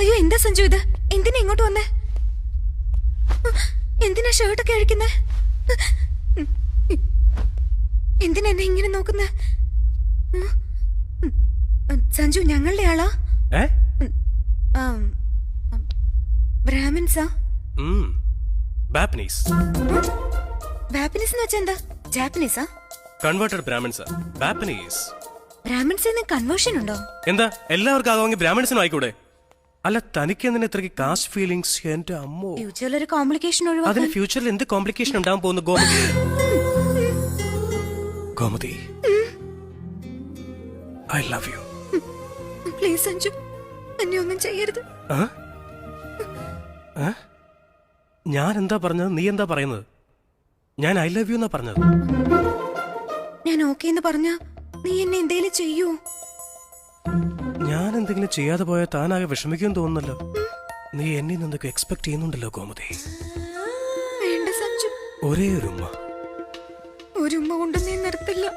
അയ്യോ എന്താ സഞ്ജു ഇത്? എന്തിനാ ഇങ്ങോട്ട് വന്നേ? എന്തിനാ ഷർട്ടൊക്കെ അഴിക്കുന്നേ? എന്തിനാ എന്നെ ഇങ്ങനെ നോക്കുന്നേ? സഞ്ജു ഞങ്ങളുടെ ആളാ? ബ്രാഹ്മിൻസാ? ബാപ്പനീസ്. ബാപ്പിനീസ് എന്ന് വെച്ചാ എന്താ? ജാപ്പനീസാ? Converted Brahmins. ബാപ്പനീസ്. ബ്രാഹ്മിൻസിന് കൺവേർഷൻ ഉണ്ടോ? എന്താ? എല്ലാവർക്കും ആകാമെങ്കിൽ ബ്രാഹ്മിൻസിനും ആയിക്കൂടെ? അല്ല തനിക്ക് എന്തിനാ ഇത്രയ്ക്ക് കാസ്റ്റ് ഫീലിങ്സ് എന്റെ അമ്മോ. ഫ്യൂച്ചറിൽ ഒരു കോംപ്ലിക്കേഷൻ അതിന് ഒഴിവാക്കാൻ ഫ്യൂച്ചറിൽ എന്ത് കോംപ്ലിക്കേഷൻ ഉണ്ടാവാൻ പോകുന്നു Gomathi? Gomathi I love you please Sanju എന്നെ ഒന്നും ചെയ്യരുത്. ഞാൻ എന്താ പറഞ്ഞത്? നീ എന്താ പറയുന്നത്? ഞാൻ ഐ ലവ് യു എന്നാ പറഞ്ഞത്? ഞാൻ ഓക്കേ എന്ന് പറഞ്ഞ നീ എന്നെ എന്തേലും ചെയ്യൂ. ഞാൻ എന്തെങ്കിലും ചെയ്യാതെ പോയാൽ താനാകെ വിഷമിക്കും തോന്നുന്നല്ലോ. നീ എന്നിൽ നിന്നൊക്കെ എക്സ്പെക്ട് ചെയ്യുന്നുണ്ടല്ലോ ഗോമതി? വേണ്ട സഞ്ജു. ഒരേ ഒരു ഉമ്മ. ഒരു ഉമ്മ കൊണ്ട് നീ നിർത്തില്ല.